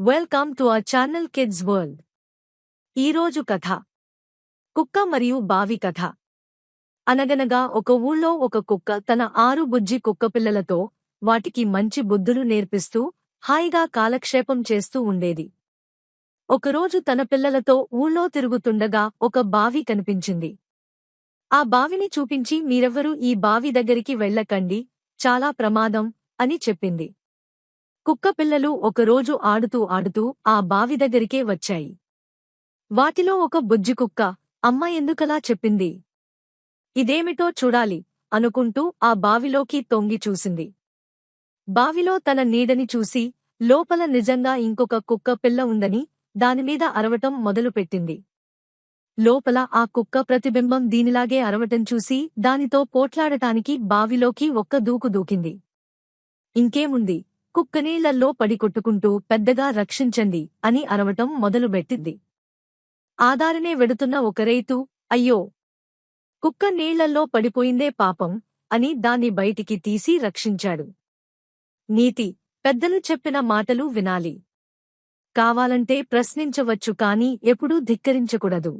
Welcome to our channel kids world ఈరోజు కథ. కుక్క మరియు బావి కథ. అనగనగా ఒక ఊళ్ళో ఒక కుక్క తన ఆరు బుజ్జి కుక్క పిల్లలతో వాటికి మంచి బుద్ధులు నేర్పిస్తూ హాయిగా కాలక్షేపం చేస్తూ ఉండేది. ఒకరోజు తన పిల్లలతో ఊళ్ళో తిరుగుతుండగా ఒక బావి కనిపించింది. ఆ బావిని చూపించి మీరెవ్వరూ ఈ బావి దగ్గరికి వెళ్ళకండి చాలా ప్రమాదం అని చెప్పింది. కుక్క పిల్లలు ఒకరోజు ఆడుతూ ఆడుతూ ఆ బావి దగ్గరికే వచ్చాయి. వాటిలో ఒక బుజ్జి కుక్క అమ్మ ఎందుకలా చెప్పింది? ఇదేమిటో చూడాలి అనుకుంటూ ఆ బావిలోకి తొంగి చూసింది. బావిలో తన నీడని చూసి లోపల నిజంగా ఇంకొక కుక్క పిల్ల ఉందని దానిమీద అరవటం మొదలుపెట్టింది లోపల ఆ కుక్క ప్రతిబింబం దీనిలాగే అరవటం చూసి దానితో పోట్లాడటానికి బావిలోకి ఒక్క దూకు దూకింది. ఇంకేముంది? కుక్కనీళ్ళల్లో పడి కొట్టుకుంటూ పెద్దగా రక్షించండి అని అరవటం మొదలుపెట్టింది. ఆదారనే వెడుతున్న ఒక రైతు అయ్యో! కుక్క నీళ్ళల్లో పడిపోయిందే పాపం అని దాన్ని బయటికి తీసి రక్షించాడు. నీతి పెద్దలు చెప్పిన మాటలు వినాలి. కావాలంటే ప్రశ్నించవచ్చు కాని ఎప్పుడూ ధిక్కరించకూడదు.